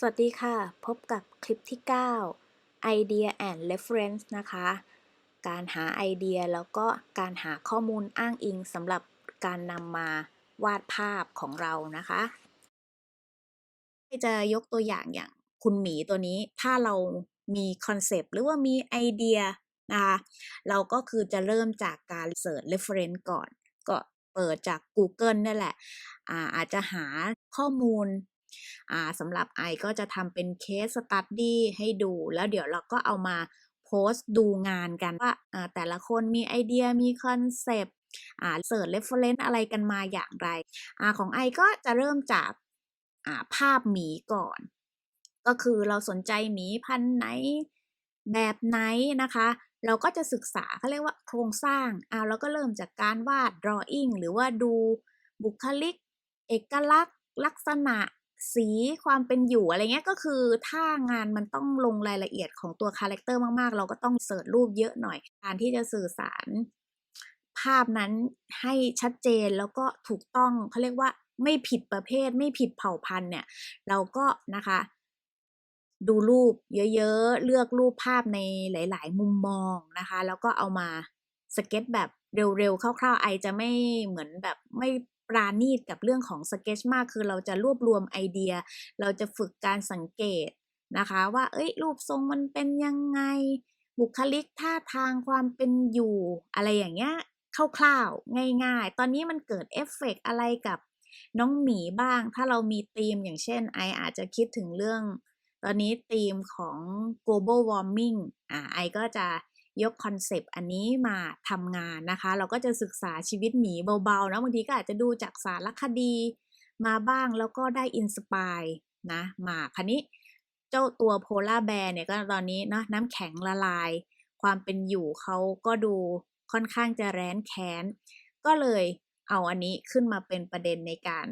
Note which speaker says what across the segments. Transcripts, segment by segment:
Speaker 1: สวัสดีค่ะ พบกับคลิปที่ 9 Idea and Reference นะคะ การหาไอเดียแล้วก็การหาข้อมูลอ้างอิงสำหรับการนำมาวาดภาพของเรานะคะ จะยกตัวอย่างอย่างคุณหมีตัวนี้ ถ้าเรามีคอนเซปต์หรือว่ามีไอเดียนะคะ เราก็คือจะเริ่มจากการเสิร์ช reference ก่อน ก็เปิดจาก Google นั่นแหละอาอาจจะหาข้อมูล สำหรับไอก็จะทำเป็นเคสสตัดดี้ให้ดู แล้วเดี๋ยวเราก็เอามาโพสต์ดูงานกันว่าแต่ละคนมีไอเดียมีคอนเซปต์เสิร์ชเรฟเฟรนซ์อะไรกันมาอย่างไรอของไอก็จะเริ่มจากภาพหมีก่อน ก็คือเราสนใจหมีพันไหนแบบไหนนะคะ เราก็จะศึกษาเขาเรียกว่าโครงสร้างอ่าเราก็เริ่มจากการวาด drawing หรือว่าดูบุคลิก เอกลักษณ์ ลักษณะ สีความเป็นอยู่อะไรเงี้ยก็คือถ้างานมันต้องลงรายละเอียดของตัวคาแรคเตอร์มากๆ เราก็ต้องเสิร์ชรูปเยอะหน่อย การที่จะสื่อสาร ภาพนั้นให้ชัดเจนแล้วก็ถูกต้องเขาเรียกว่าไม่ผิดประเภทไม่ผิดเผ่าพันธุ์เนี่ย เราก็นะคะ ดูรูปเยอะๆ เลือกรูปภาพในหลาย ๆ มุมมองนะคะ แล้วก็เอามาสเก็ตแบบเร็วๆคร่าวๆไอจะไม่เหมือนแบบไม่ ปราณีตกับเรื่องของสเก็ตมาก คือเราจะรวบรวมไอเดีย เราจะฝึกการสังเกตนะคะ ว่าเอ้ยรูปทรงมันเป็นยังไง บุคลิกท่าทางความเป็นอยู่ อะไรอย่างเงี้ยคร่าวๆง่ายๆ ตอนนี้มันเกิดเอฟเฟกอะไรกับน้องหมีบ้าง ถ้าเรามีธีมอย่างเช่นไออาจจะคิดถึงเรื่อง ตอนนี้ธีมของ global warming อ่าไอก็จะ ยกคอนเซปต์อันนี้มาทำงานนะคะ เราก็จะศึกษาชีวิตหมีเบาๆนะบางทีก็อาจจะดูจากสารคดีมาบ้างแล้วก็ได้อินสปายนะมาคันนี้เจ้าตัวโพลาร์แบร์เนี่ยก็ตอนนี้เนาะน้ำแข็งละลาย ความเป็นอยู่เขาก็ดูค่อนข้างจะแร้นแค้น ก็เลยเอาอันนี้ขึ้นมาเป็นประเด็นในการ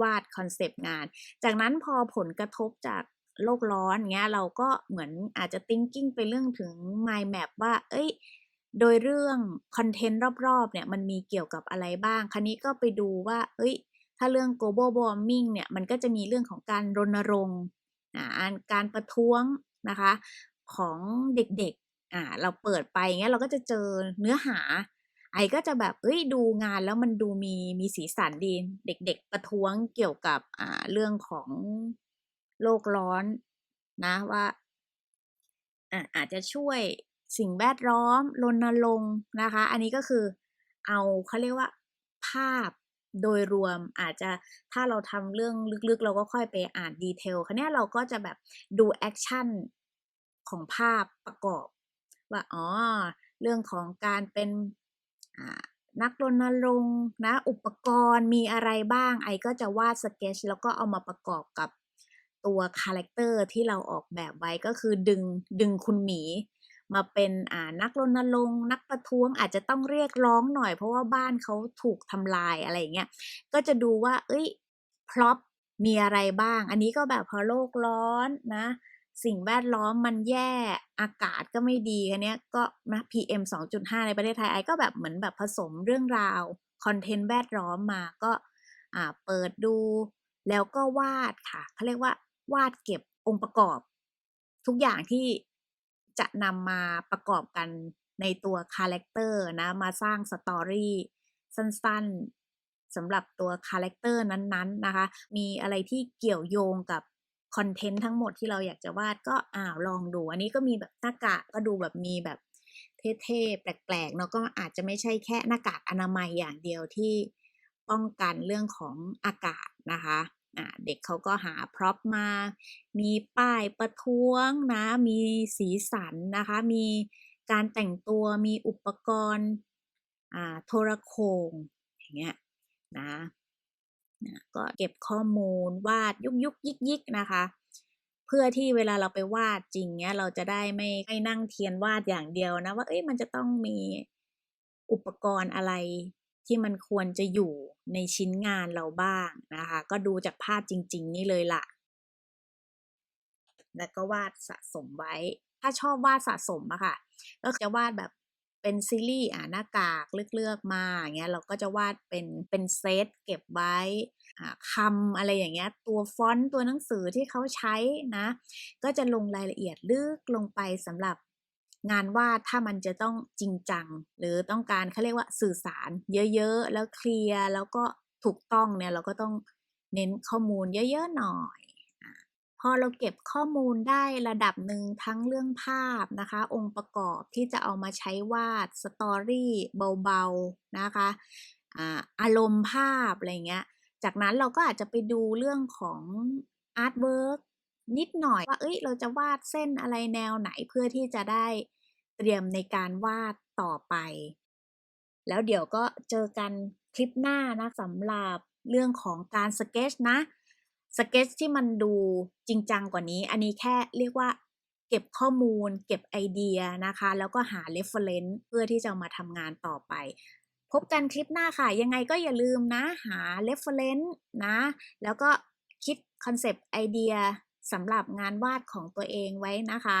Speaker 1: วาดคอนเซปต์งาน จากนั้นพอผลกระทบจาก โลกร้อนเงี้ยเราก็เหมือนอาจจะ thinking ไปเรื่องถึง mind map ว่า เอ้ย โดยเรื่องคอนเทนต์รอบๆเนี่ยมันมีเกี่ยวกับอะไรบ้างคันนี้ก็ไปดูว่า เอ้ย ถ้าเรื่อง global warming เนี่ยมันก็จะมีเรื่องของการรณรงค์การประท้วงนะคะของเด็กๆอ่าเราเปิดไปเงี้ยเราก็จะเจอเนื้อหาไอ้ก็จะแบบเอ้ยดูงานแล้วมันดูมีมีสีสันดี เด็ก ๆ ประท้วงเกี่ยวกับอ่าเรื่องของ โลกร้อนนะว่าอาจจะช่วยสิ่งแวดล้อมรณรงค์นะคะ อันนี้ก็คือเอาเขาเรียกว่าภาพโดยรวมอาจจะถ้าเราทำเรื่องลึกๆ เราก็ค่อยไปอ่านดีเทลคันนี้เราก็จะแบบดูแอคชั่นของภาพประกอบ ว่าอ๋อเรื่องของการเป็นนักรณรงค์นะอุปกรณ์มีอะไรบ้าง ไอก็จะวาดสเก็ตแล้วก็เอามาประกอบกับ ตัวคาแรคเตอร์ที่เราออกแบบไว้ก็คือดึงดึงคุณหมี มาเป็นอ่านักรณรงค์นักประท้วงอาจจะต้องเรียกร้องหน่อย เพราะว่าบ้านเขาถูกทำลายอะไรเงี้ยก็จะดูว่า เอ้ยพร็อพมีอะไรบ้าง อันนี้ก็แบบพอโลกร้อนนะ สิ่งแวดล้อมมันแย่อากาศก็ไม่ดีอันนี้ยก็นะ PM 2.5 ในประเทศไทยไอ้ก็แบบเหมือนแบบผสมเรื่องราวคอนเทนต์แวดล้อมมาก็อ่าเปิดดูแล้วก็วาดค่ะเขาเรียกว่า วาดเก็บองค์ประกอบ ทุกอย่างที่จะนำมาประกอบกันในตัวคาแรคเตอร์นะมาสร้างสตอรี่สั้นๆสำหรับตัวคาแรคเตอร์นั้นๆนะคะ มีอะไรที่เกี่ยวโยงกับคอนเทนต์ทั้งหมดที่เราอยากจะวาดก็อ้าวลองดู อันนี้ก็มีแบบหน้ากากก็ดูแบบมีแบบเท่ๆ แปลกๆเนาะก็อาจจะไม่ใช่แค่หน้ากากอนามัยอย่างเดียวที่ป้องกันเรื่องของอากาศนะคะ เด็กเขาก็หาพร็อพมา มีป้ายประท้วงนะ มีสีสันนะคะ มีการแต่งตัว มีอุปกรณ์โทรโขงอย่างเงี้ยนะนะก็เก็บข้อมูลวาดยุกยุกยิกยิกนะคะ เพื่อที่เวลาเราไปวาดจริงเนี้ยเราจะได้ไม่ให้นั่งเทียนวาดอย่างเดียวนะว่าเอ้ยมันจะต้องมีอุปกรณ์อะไร ที่มันควรจะอยู่ในชิ้นงานเราบ้างนะคะ ก็ดูจากภาพจริง ๆ นี่เลยล่ะ แล้วก็วาดสะสมไว้ ถ้าชอบวาดสะสมอะค่ะ ก็จะวาดแบบเป็นซีรีส์อ่าหน้ากากเลือกๆมาอย่างเงี้ยเราก็จะวาดเป็นเป็นเซตเก็บไว้อ่าคำอะไรอย่างเงี้ยตัวฟอนต์ตัวหนังสือที่เขาใช้นะ ก็จะลงรายละเอียดลึกลงไปสำหรับ งานวาดถ้ามันจะต้องจริงจัง หรือต้องการเขาเรียกว่าสื่อสารเยอะๆ แล้วเคลียร์แล้วก็ถูกต้องเนี่ยเราก็ต้องเน้นข้อมูลเยอะๆหน่อยพอเราเก็บข้อมูลได้ระดับหนึ่งทั้งเรื่องภาพนะคะ องค์ประกอบที่จะเอามาใช้วาดสตอรี่เบาๆนะคะอ่าอารมณ์ภาพอะไรเงี้ย จากนั้นเราก็อาจจะไปดูเรื่องของอาร์ตเวิร์กนิดหน่อยว่าเอ้ยเราจะวาดเส้นอะไรแนวไหนเพื่อที่จะได้ เตรียมในการวาดต่อไป แล้วเดี๋ยวก็เจอกันคลิปหน้านะสำหรับเรื่องของการสเกจนะสเกจที่มันดูจริงจังกว่านี้ อันนี้แค่เรียกว่าเก็บข้อมูล เก็บไอเดียนะคะ แล้วก็หา reference เพื่อที่จะมาทำงานต่อไป พบกันคลิปหน้าค่ะ ยังไงก็อย่าลืมนะหา reference นะ แล้วก็คิดคอนเซปต์ไอเดียสำหรับงานวาดของตัวเองไว้นะคะ